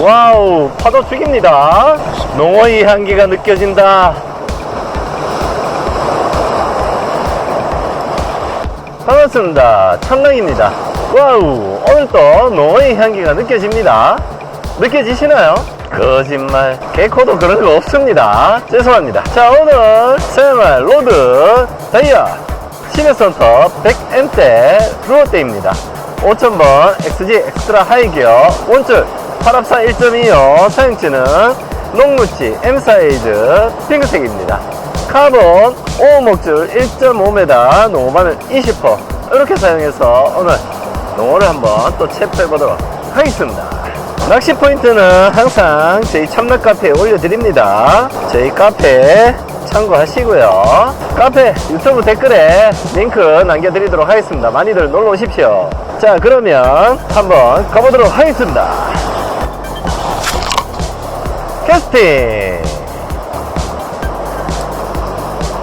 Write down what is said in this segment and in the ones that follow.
와우 파도 죽입니다. 농어의 향기가 느껴진다. 반갑습니다. 천랑입니다. 와우 오늘도 농어의 향기가 느껴집니다. 느껴지시나요? 거짓말 개코도 그런 거 없습니다. 죄송합니다. 자 오늘 새말 로드 다이아 시내선터 100M대 루어대입니다 5000번 XG 엑스트라 하이기어 원줄 8합사 1.25 사용치는 녹무치 M 사이즈 핑크색입니다. 카본 5목줄 1.5m 농어바늘 20% 이렇게 사용해서 오늘 농어를 한번 또 체크해 보도록 하겠습니다 낚시 포인트는 항상 저희 참락 카페에 올려드립니다. 저희 카페 참고하시고요. 카페 유튜브 댓글에 링크 남겨드리도록 하겠습니다. 많이들 놀러 오십시오. 자 그러면 한번 가보도록 하겠습니다. 캐스팅!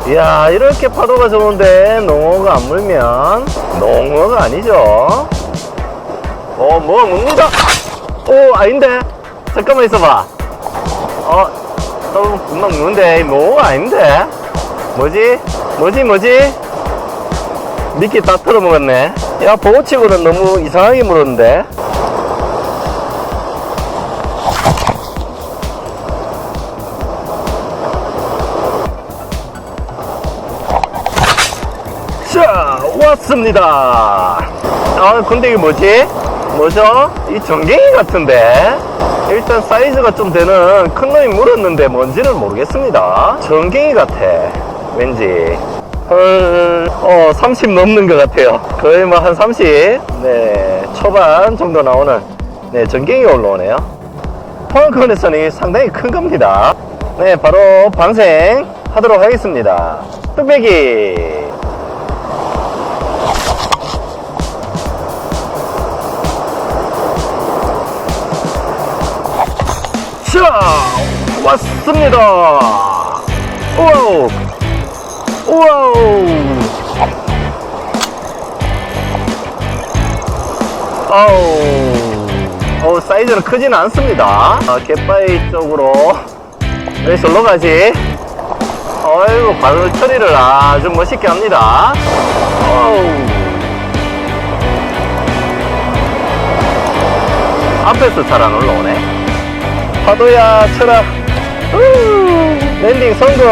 이야 이렇게 파도가 좋은데 농어가 안 물면 농어가 아니죠? 어 뭐가 묵니다 오 아닌데. 잠깐만 있어봐. 어 너무 금방 묵는데. 뭐가 아닌데. 뭐지? 뭐지 뭐지? 미끼 다 털어먹었네. 야 보호치고는 너무 이상하게 물었는데. 자 왔습니다. 아 근데 이게 뭐지 뭐죠 이 전갱이 같은데? 일단 사이즈가 좀 되는 큰 놈이 물었는데 뭔지는 모르겠습니다. 전갱이 같아. 왠지. 헐 어 30 넘는 것 같아요. 거의 뭐 한 30 네 초반 정도 나오는. 네 전갱이 올라오네요. 포항 컨디션이 상당히 큰 겁니다. 네 바로 방생 하도록 하겠습니다. 뚝배기 왔습니다. 와우. 와우. 아우. 어, 사이즈는 크지는 않습니다. 아, 갯바위 쪽으로 왜 솔로 가지. 어이구 바로 처리를 아주 멋있게 합니다. 어우. 앞에서 잘 안 올라오네 파도야 쳐라 우, 랜딩 성공.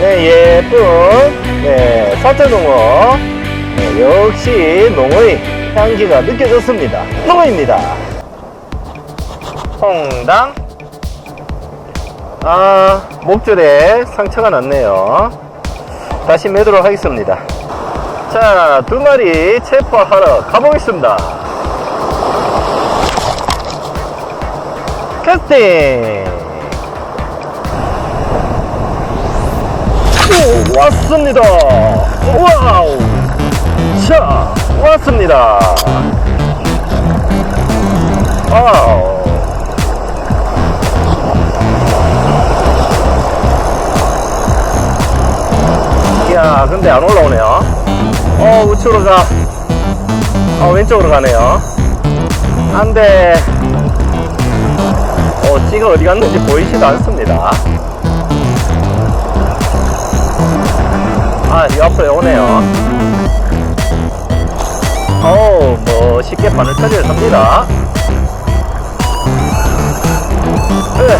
네 예쁜 네 사자 농어. 네, 역시 농어의 향기가 느껴졌습니다. 농어입니다. 홍당. 아 목줄에 상처가 났네요. 다시 매도록 하겠습니다. 자 두 마리 체포하러 가보겠습니다 캐스팅 오, 왔습니다. 와우. 자 왔습니다. 와우. 이야 근데 안 올라오네요. 어 우측으로 가. 어, 왼쪽으로 가네요. 안 돼 어, 찌가 어디 갔는지 보이지도 않습니다. 아, 이 앞으로 오네요. 어우, 뭐, 쉽게 바늘 처리를 합니다. 으.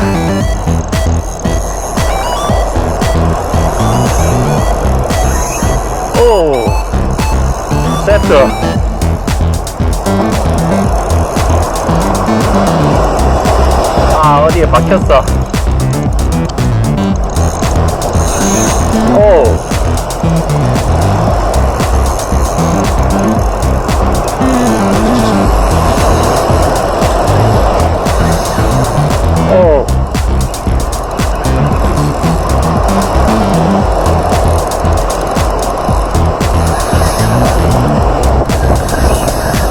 오, 세트. 어디에 박혔어? 오. 오.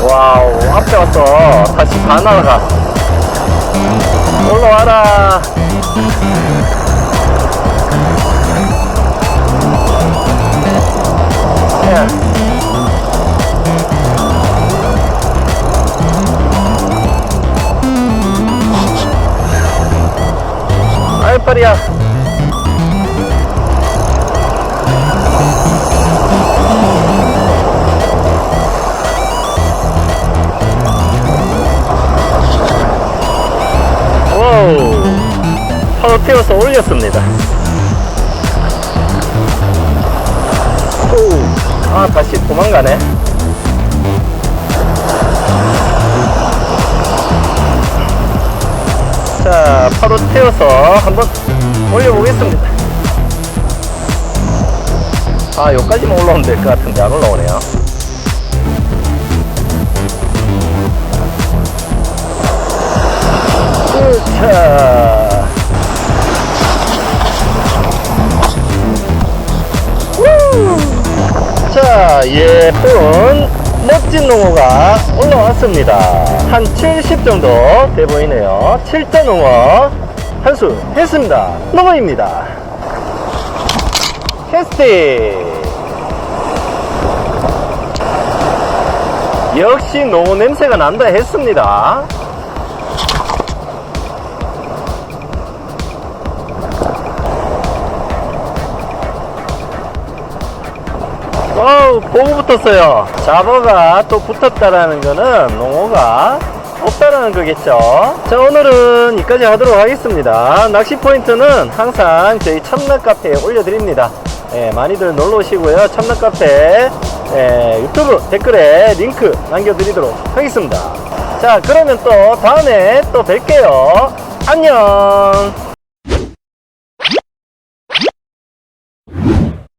와우 앞에 왔어. 다시 다 날아가 올라와라. 야. 태워서 올렸습니다. 오, 아, 다시 도망가네. 자, 바로 태워서 한번 올려보겠습니다. 아, 여기까지만 올라오면 될 것 같은데 안 올라오네요. 자. 자, 예쁜 멋진 농어가 올라왔습니다. 한 70 정도 돼 보이네요. 7자 농어 한 수 했습니다. 농어입니다. 캐스팅! 역시 농어 냄새가 난다 했습니다. 어우, 보고 붙었어요. 잡어가 또 붙었다라는 거는 농어가 없다라는 거겠죠. 자, 오늘은 여기까지 하도록 하겠습니다. 낚시 포인트는 항상 저희 참낚 카페에 올려드립니다. 예, 많이들 놀러 오시고요. 참낚 카페 예, 유튜브 댓글에 링크 남겨드리도록 하겠습니다. 자, 그러면 또 다음에 또 뵐게요. 안녕!